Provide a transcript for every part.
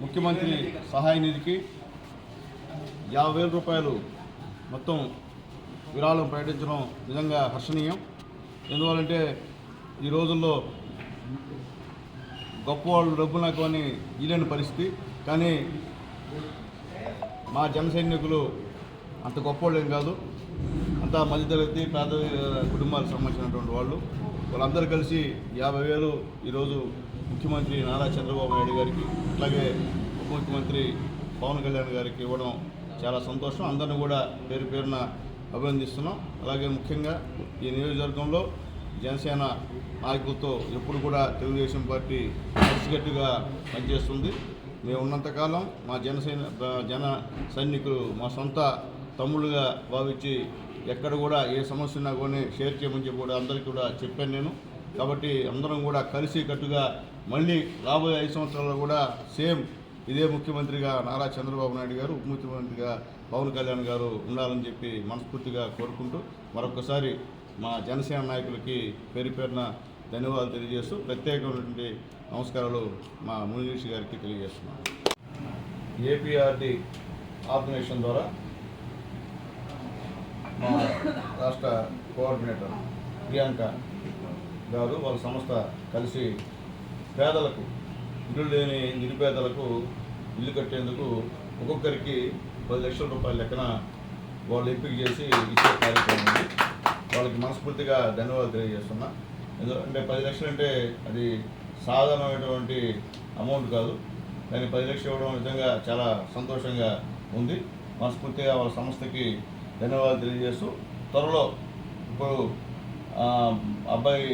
ముఖ్యమంత్రి సహాయ నిధికి యాభై వేల రూపాయలు మొత్తం విరాళం ప్రకటించడం నిజంగా హర్షణీయం. ఎందువల్లంటే ఈ రోజుల్లో గొప్పవాళ్ళు డబ్బు నాకు అని వీలైన పరిస్థితి. కానీ మా జన సైనికులు అంత గొప్పవాళ్ళు ఏం కాదు. అంతా మధ్యతరగతి పేద కుటుంబాలకు సంబంధించినటువంటి వాళ్ళు. వాళ్ళందరూ కలిసి యాభై వేలు ఈరోజు ముఖ్యమంత్రి నారా చంద్రబాబు నాయుడు గారికి అట్లాగే ఉప ముఖ్యమంత్రి పవన్ కళ్యాణ్ గారికి ఇవ్వడం చాలా సంతోషం. అందరిని కూడా పేరు పేరున అభినందిస్తున్నాం. అలాగే ముఖ్యంగా ఈ నియోజకవర్గంలో జనసేన నాయకులతో ఎప్పుడు కూడా తెలుగుదేశం పార్టీ కలిసికట్టుగా పనిచేస్తుంది. మేము ఉన్నంతకాలం మా జనసేన జన సైనికులు మా సొంత తమ్ముళ్ళుగా భావించి ఎక్కడ కూడా ఏ సమస్య ఉన్నా కూడా షేర్ చేయమని చెప్పి కూడా అందరికీ కూడా చెప్పాను నేను. కాబట్టి అందరం కూడా కలిసి కట్టుగా మళ్ళీ రాబోయే ఐదు సంవత్సరాల్లో కూడా సేమ్ ఇదే ముఖ్యమంత్రిగా నారా చంద్రబాబు నాయుడు గారు ఉప ముఖ్యమంత్రిగా పవన్ కళ్యాణ్ గారు ఉండాలని చెప్పి మనస్ఫూర్తిగా కోరుకుంటూ మరొకసారి మా జనసేన నాయకులకి పేరు పేరున ధన్యవాదాలు తెలియజేస్తూ ప్రత్యేకమైనటువంటి నమస్కారాలు మా మునీష్ గారికి తెలియజేస్తున్నాను. ఏపీఆర్డి ఆర్గనైజేషన్ ద్వారా మా రాష్ట్ర కోఆర్డినేటర్ ప్రియాంక గారు వాళ్ళ సంస్థ కలిసి పేదలకు ఇల్లు లేని నిరుపేదలకు ఇల్లు కట్టేందుకు ఒక్కొక్కరికి పది లక్షల రూపాయల లెక్కన వాళ్ళు ఎంపిక చేసి ఇచ్చే కార్యక్రమం ఉంది వాళ్ళకి మనస్ఫూర్తిగా ధన్యవాదాలు తెలియజేస్తున్నా. ఎందుకంటే పది లక్షలు అంటే అది సాధారణమైనటువంటి అమౌంట్ కాదు. దాన్ని పది లక్షలు ఇవ్వడం నిజంగా చాలా సంతోషంగా ఉంది. మనస్ఫూర్తిగా వాళ్ళ సంస్థకి ధన్యవాదాలు తెలియజేస్తూ త్వరలో ఇప్పుడు అబ్బాయి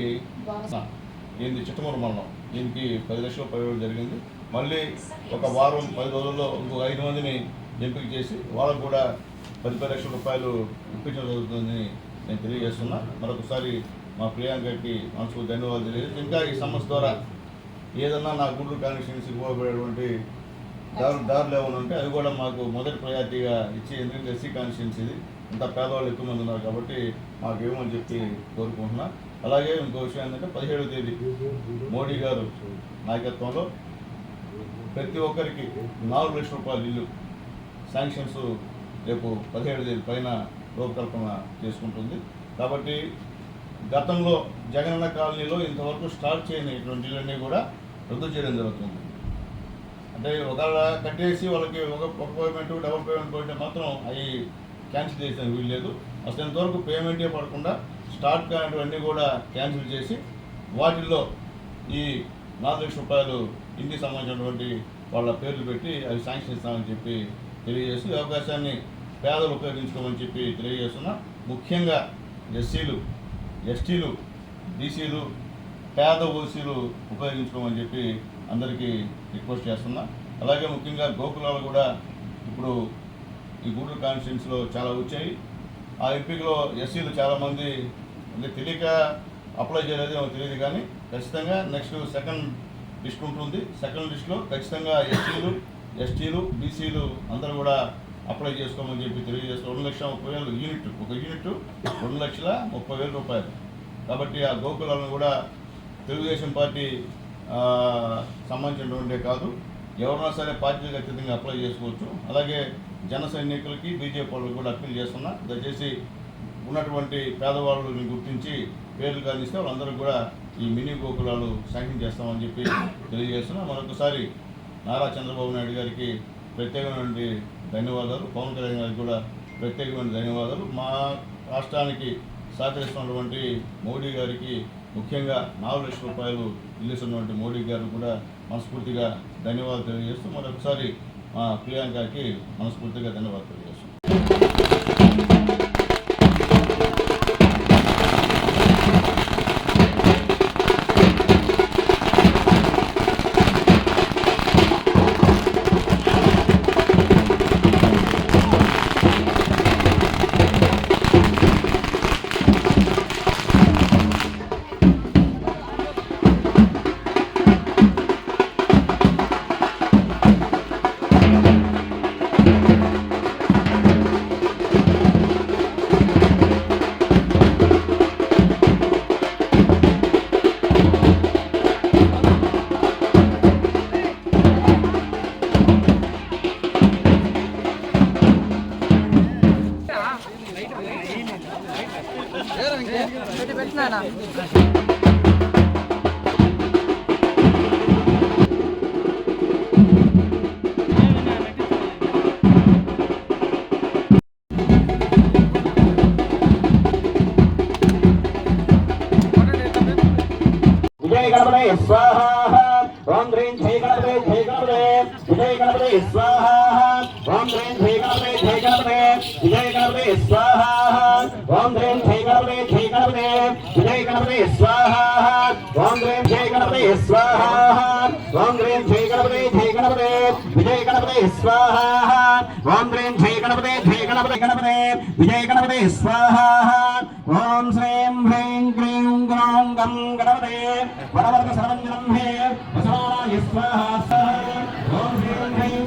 ఏంది చిట్టమూరు మండలం దీనికి పది లక్షలు పదివేలు జరిగింది. మళ్ళీ ఒక వారం పది రోజుల్లో ఇంకొక ఐదు మందిని ఎంపిక చేసి వాళ్ళకు కూడా పది పది లక్షల రూపాయలు ఇప్పించడం జరుగుతుందని నేను తెలియజేస్తున్నా. మరొకసారి మా ప్రియాంకకి మనసు ధన్యవాదాలు తెలియజేసి ఇంకా ఈ సంస్థ ద్వారా ఏదన్నా నా గుంటూరు కాన్స్టిట్యున్సీకి ఉపయోగపడేటువంటి దారు దారులు ఏమైనా ఉంటే అవి కూడా మాకు మొదటి ప్రయారిటీగా ఇచ్చి ఎందుకంటే ఎస్సీ కాన్స్టిట్యున్సీది ఇంత పేదవాళ్ళు ఎక్కువ మంది ఉన్నారు కాబట్టి మాకు ఏమని చెప్పి కోరుకుంటున్నా. అలాగే ఇంకో విషయం ఏంటంటే పదిహేడవ తేదీ మోడీ గారు నాయకత్వంలో ప్రతి ఒక్కరికి నాలుగు లక్షల రూపాయలు ఇల్లు శాంక్షన్స్ రేపు పదిహేడు తేదీ పైన రూపకల్పన చేసుకుంటుంది. కాబట్టి గతంలో జగనన్న కాలనీలో ఇంతవరకు స్టార్ట్ చేయని ఇటువంటి ఇళ్ళన్నీ కూడా రద్దు చేయడం జరుగుతుంది. అంటే ఒకవేళ కట్టేసి వాళ్ళకి ఒక ఒక పేమెంట్ డబుల్ పేమెంట్ పోయింటే మాత్రం అవి క్యాన్సిల్ చేసిన వీలు లేదు. అసలు ఇంతవరకు పేమెంటే పడకుండా స్టార్ట్ కానివన్నీ కూడా క్యాన్సిల్ చేసి వాటిల్లో ఈ నాలుగు లక్షల రూపాయలు ఇంటికి సంబంధించినటువంటి వాళ్ళ పేర్లు పెట్టి అవి శాంక్షన్ ఇస్తామని చెప్పి తెలియజేసి ఈ అవకాశాన్ని పేదలు ఉపయోగించుకోమని చెప్పి తెలియజేస్తున్నా. ముఖ్యంగా ఎస్సీలు ఎస్టీలు బీసీలు పేద ఓసీలు ఉపయోగించుకోమని చెప్పి అందరికీ రిక్వెస్ట్ చేస్తున్నా. అలాగే ముఖ్యంగా గోకులాలు కూడా ఇప్పుడు ఈ గూడూరు కాన్స్టిట్యున్సీలో చాలా వచ్చాయి. ఆ ఎంపికలో ఎస్సీలు చాలామంది అంటే తెలియక అప్లై చేయలేదు ఏమో తెలియదు కానీ ఖచ్చితంగా నెక్స్ట్ సెకండ్ లిస్ట్ ఉంటుంది. సెకండ్ లిస్ట్లో ఖచ్చితంగా ఎస్సీలు ఎస్టీలు బీసీలు అందరూ కూడా అప్లై చేసుకోమని చెప్పి తెలియజేస్తూ రెండు లక్షల ముప్పై వేలు యూనిట్ ఒక యూనిట్ రెండు లక్షల ముప్పై వేల రూపాయలు. కాబట్టి ఆ గోకులాలను కూడా తెలుగుదేశం పార్టీ ఆ, సంబంధించినటువంటి కాదు. ఎవరైనా సరే పార్టీలకు అత్యధికంగా అప్లై చేసుకోవచ్చు. అలాగే జన సైనికులకి బీజేపీ వాళ్ళకి కూడా అప్పీల్ చేస్తున్నా. దయచేసి ఉన్నటువంటి పేదవాళ్ళని గుర్తించి పేర్లు కానిస్తే వాళ్ళందరూ కూడా ఈ మినీ గోకులాలు శాంక్షన్ చేస్తామని చెప్పి తెలియజేస్తున్నా. మరొకసారి నారా చంద్రబాబు నాయుడు గారికి ప్రత్యేకమైనటువంటి ధన్యవాదాలు. పవన్ కళ్యాణ్ గారికి కూడా ప్రత్యేకమైన ధన్యవాదాలు. మా రాష్ట్రానికి సహకరిస్తున్నటువంటి మోడీ గారికి ముఖ్యంగా నాలుగు లక్షల రూపాయలు ఇల్లుస్తున్నటువంటి మోడీ గారు కూడా మనస్ఫూర్తిగా ధన్యవాదాలు తెలియజేస్తూ మరొకసారి మా ప్రియాంకకి మనస్ఫూర్తిగా ధన్యవాదాలు తెలంగాణ విజయ గణపతి స్వాహ. ఓం హ్రీం జయ గణపతి జయ గణపతి విజయ గణపతి స్వాహ. గణపతి గణపతి స్వాహ! ఓం హ్రీం శ్రీ గణపతి స్వాహ! ఓం హ్రీం శ్రీ గణపతి శ్రీ గణపతి విజయ గణపతి స్వాహ! ఓం హ్రీం శ్రీ గణపతి శ్రీ గణపతి గణపతి విజయ గణపతి స్వాహ! ఓం శ్రీం హ్రీం క్రీం గ్రౌం గం గణపతి వరవర్గ సర్వంజనం హే వసవాయ స్వాహ ఓం శ్రీం హ్రీం